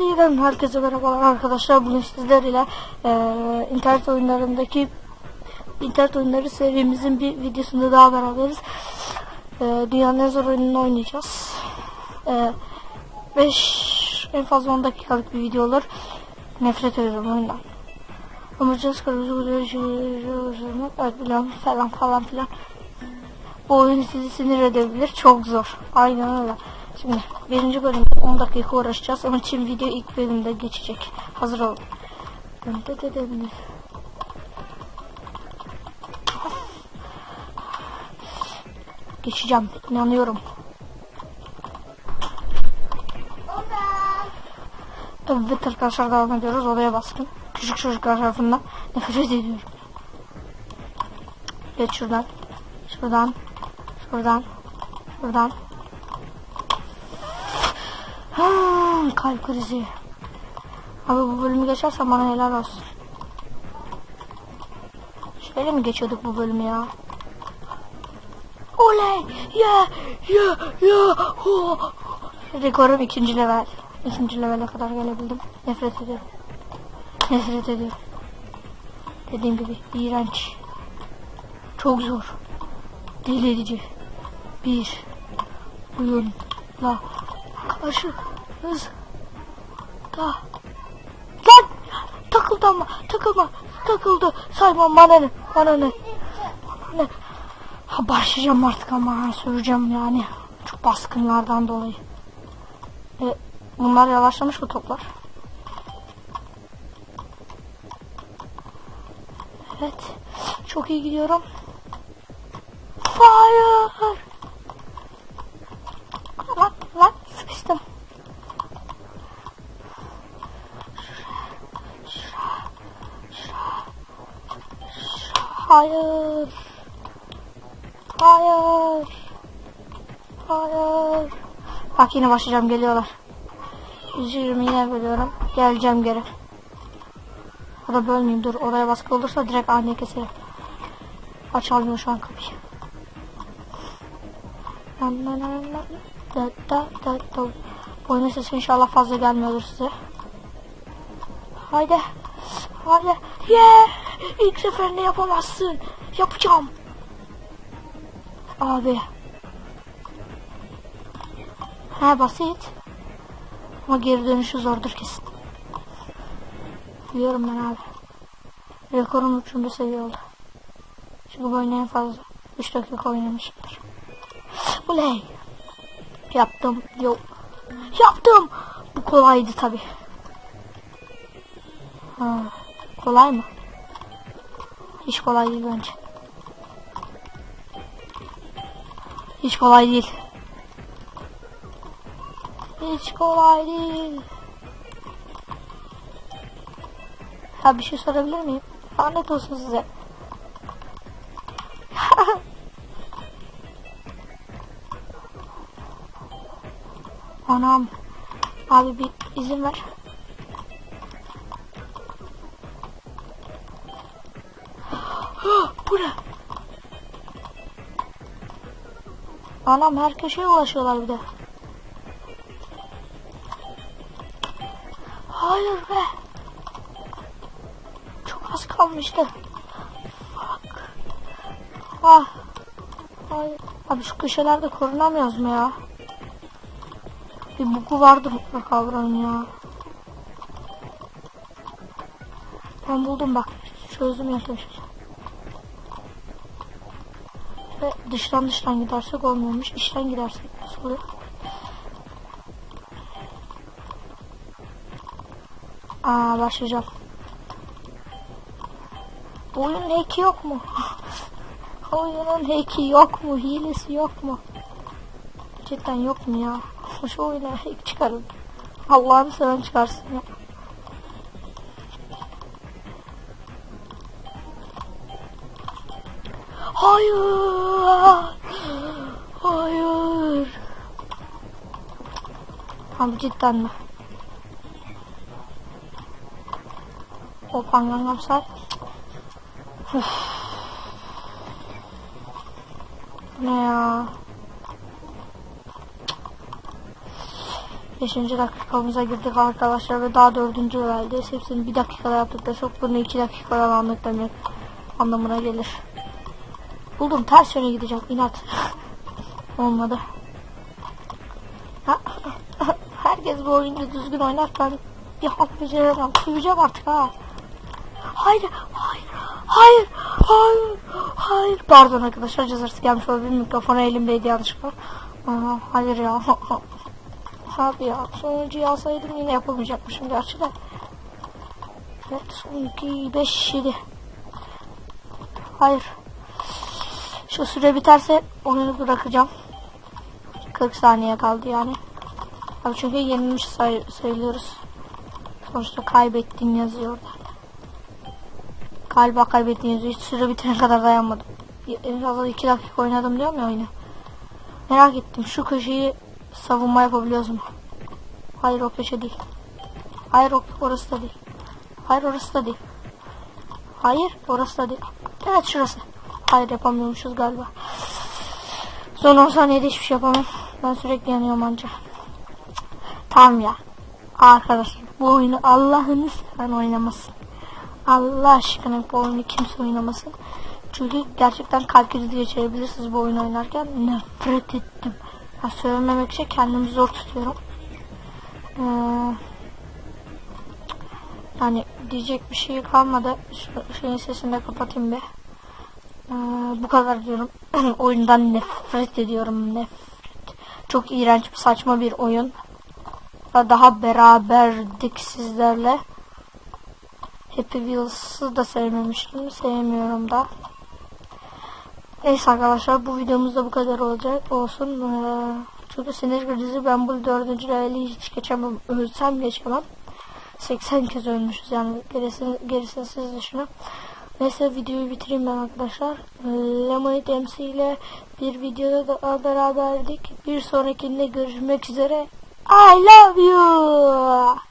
Tavsiyeden herkese merhabalar arkadaşlar. Bugün sizlerle e, internet oyunlarındaki internet oyunları serimizin bir videosunda daha beraberiz. E, dünyanın en zor oyununu oynayacağız. 5 en fazla 10 dakikalık bir video olur. Nefret ediyorum oyundan. Amacınız kırmızı kuzey evet biliyorum falan falan filan. Bu oyun sizi sinir edebilir. Çok zor. Aynen öyle. Şimdi birinci bölümde 10 dakika uğraşacağız. Onun için video ilk bölümde geçecek. Hazır olun. Geçeceğim. inanıyorum. Evet arkadaşlar devam ediyoruz. Odaya bastım. Küçük çocuklar tarafından nefret ediyorum. Geç şuradan. Şuradan. Şuradan. Şuradan. Hmm, kalp krizi. Abi bu bölümü geçersen bana helal olsun. Şöyle mi geçiyorduk bu bölümü ya? Oley! Ya! Ya! Ya! Ho! Rekorum ikinci level. İkinci levele kadar gelebildim. Nefret ediyorum. Nefret ediyorum. Dediğim gibi iğrenç. Çok zor. Deli edici. Bir oyunla karşı da lan. Takıldı ama. Takılma. Takıldı. Saymam bana ne? Bana ne? Ne? Ha başlayacağım artık ama. Süreceğim yani. Çok baskınlardan dolayı. E, bunlar yavaşlamış bu toplar? Evet. Çok iyi gidiyorum. Hayır. Lan lan sıkıştım. Hayır. Hayır. Hayır. Bak yine başlayacağım geliyorlar. Üzülürüm yine bölüyorum. Geleceğim geri. O da bölmeyeyim dur. Oraya baskı olursa direkt ani keserim. Açalmıyor şu an kapıyı. Da da da da. Oyunun sesi inşallah fazla gelmiyordur size. Haydi. Haydi. Yeah. İlk seferinde yapamazsın. Yapacağım. Abi. Ha basit. Ama geri dönüşü zordur kesin. Biliyorum ben abi. Rekorum 3. seviye oldu. Çünkü bu oyunu en fazla 3 dakika oynamışımdır. Oley. Yaptım. Yok. Yaptım. Bu kolaydı tabi. Kolay mı? Hiç kolay değil bence. Hiç kolay değil. Hiç kolay değil. Ha bir şey sorabilir miyim? Lanet olsun size. Anam. Abi bir izin ver. Bu ne? Anam her köşeye ulaşıyorlar bir de. Hayır be. Çok az kalmıştı. Fuck. Ah. Hayır. Abi şu köşelerde korunamıyoruz mu ya? Bir buku vardı mutlaka buranın ya. Ben buldum bak. Çözdüm yaklaşık. Ve dıştan dıştan gidersek olmuyormuş. İçten gidersek nasıl oluyor? Aa başlayacağım. Oyunun hack'i yok mu? Oyunun hack'i yok mu? Hilesi yok mu? Cidden yok mu ya? Şu oyuna hack çıkarın. Allah'ını seven çıkarsın ya. Hayır. Hayır. Abi cidden mi? O Gangnam Style. Ne ya? 5. dakikamıza girdik arkadaşlar ve daha 4. leveldeyiz. Hepsini bir dakikada yaptık da çok bunu 2 dakikada anlamak demek anlamına gelir. Buldum ters yöne gideceğim inat. Olmadı. Herkes bu oyunu düzgün oynar ben bir halt beceremem. Süreceğim artık ha. Hayır, hayır, hayır, hayır, hayır. Pardon arkadaşlar cızırtı gelmiş olabilir. Mikrofonu elimdeydi yanlışlıkla. Aa, hayır ya. Abi ya sonuncuyu alsaydım yine yapamayacakmışım gerçi de. Evet son 2, 5, 7. Hayır. Şu süre biterse oyunu bırakacağım. 40 saniye kaldı yani. Abi çünkü yenilmiş say sayılıyoruz. Sonuçta kaybettin yazıyor orada. Galiba kaybettin yazıyor. Hiç süre bitene kadar dayanmadım. En fazla 2 dakika oynadım diyor mu oyunu? Merak ettim şu köşeyi savunma yapabiliyoruz mu? Hayır o köşe değil. Hayır orası da değil. Hayır orası da değil. Hayır orası da değil. Evet şurası. Hayır yapamıyormuşuz galiba. Son 10 saniyede hiçbir şey yapamam. Ben sürekli yanıyorum anca. Tamam ya. Arkadaşlar bu oyunu Allah'ını seven oynamasın. Allah aşkına bu oyunu kimse oynamasın. Çünkü gerçekten kalp krizi geçirebilirsiniz bu oyunu oynarken. Nefret ettim. Ya söylememek için kendimi zor tutuyorum. Ee, yani diyecek bir şey kalmadı. Şu şeyin sesini de kapatayım bir. Ee, bu kadar diyorum. Oyundan nefret ediyorum. Nefret. Çok iğrenç saçma bir oyun. Daha beraberdik sizlerle. Happy Wheels'ı da sevmemiştim. Sevmiyorum da. Neyse arkadaşlar bu videomuz da bu kadar olacak olsun. Ee, çünkü sinir krizi ben bu dördüncü leveli hiç geçemem. Ölsem geçemem. 80 kez ölmüşüz yani gerisini, gerisini siz düşünün. Neyse videoyu bitireyim ben arkadaşlar. Ee, Lemonade MC ile bir videoda daha beraberdik. Bir sonrakinde görüşmek üzere. I love you.